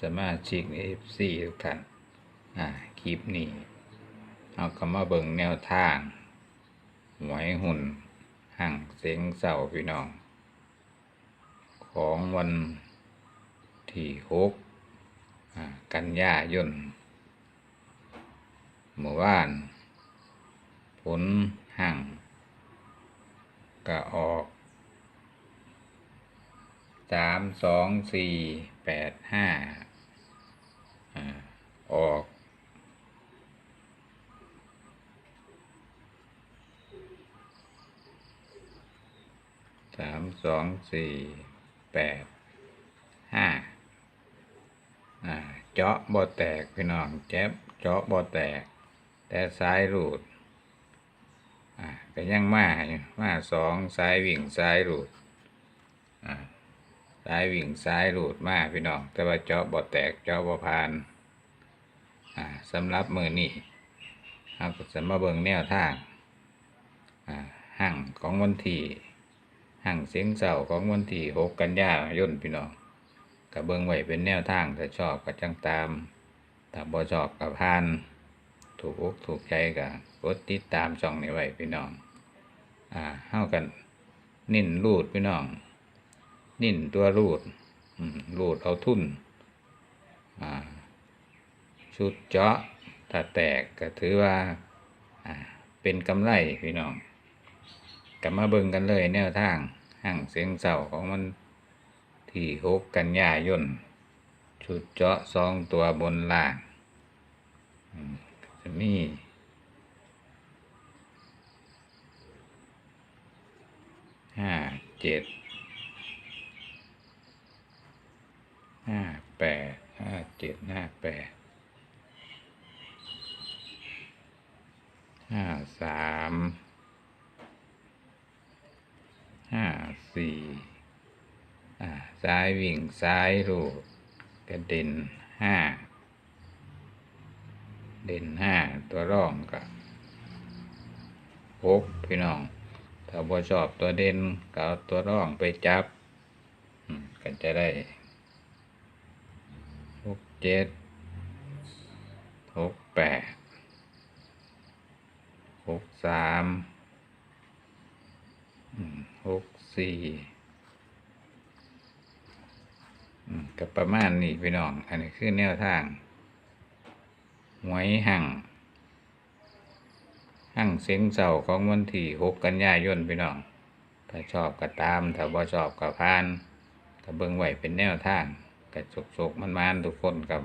สมาชิกเอฟซีทุกท่านอ่าคลิปนี้เอาก็มาเบิ่งแนวทาง หวยหุ่นห่างเสียงเสาพี่น้อง ของวันที่หกอ่ากันยายนเมื่อวาน ผลห่างก็ออก สามสองสี่แปดห้าออกสามสองสี่แปดห้าเจาะบ่แตกพี่น้องแจ๊บเจาะบ่แตก แต่ซ้ายรูดอ่าก็ยังมาอยู่มาสองซ้ายวิ่งซ้ายรูด ซ้ายวิ่งซ้ายรูดมาพี่น้องแต่ว่าเจาะบ่แตกเจาะบ่ผ่านอ่าสำหรับมือนี้เราก็จะมาเบิงแนวทางอ่าห่างของวันที่ห่างเสียงเสาของวันที่หกกันยายนพี่น้องก็เบิงไวเป็นแนวทางถ้าชอบก็จังตามถ้าบ่ชอบก็ผ่าน ถูกอกถูกใจก็กดติดตามช่องนี้ไว้พี่น้องอ่าเฮากันนิ่นรูดพี่น้อง นิ่นตัวรูดรูดเอาทุนอ่าชุดเจาะถ้าแตกก็ถือว่าเป็นกำไรพี่น้องกลับมาเบิ่งกันเลยแนวทางห่างเสียงเสาของมันที่หกกันยายนชุดเจาะสองตัวบนล่างจะมีห้าเจ็ด ห้าแปดห้าเจ็ดห้าแปดห้าสามห้าสี่อ่าซ้ายวิ่งซ้ายรูดกระเด็นห้าเด่นห้าตัวร่องกับหกพี่น้อง ถ้าบ่ชอบตัวเด่นก็เอาตัวร่องไปจับก็จะได้ กเจ็ดหกแปดหกสามหกสี่อืมก็ประมาณนี้พี่น้อง อันนี้คือแนวทางหวยหั่งหั่งเสียงเสาของวันที่หกกันยายนพี่น้อง ถ้าชอบก็ตาม ถ้าบ่ชอบก็ผ่านก็เบิ่งไหวเป็นแนวทาง กระโศกมันมานทุกคนครับ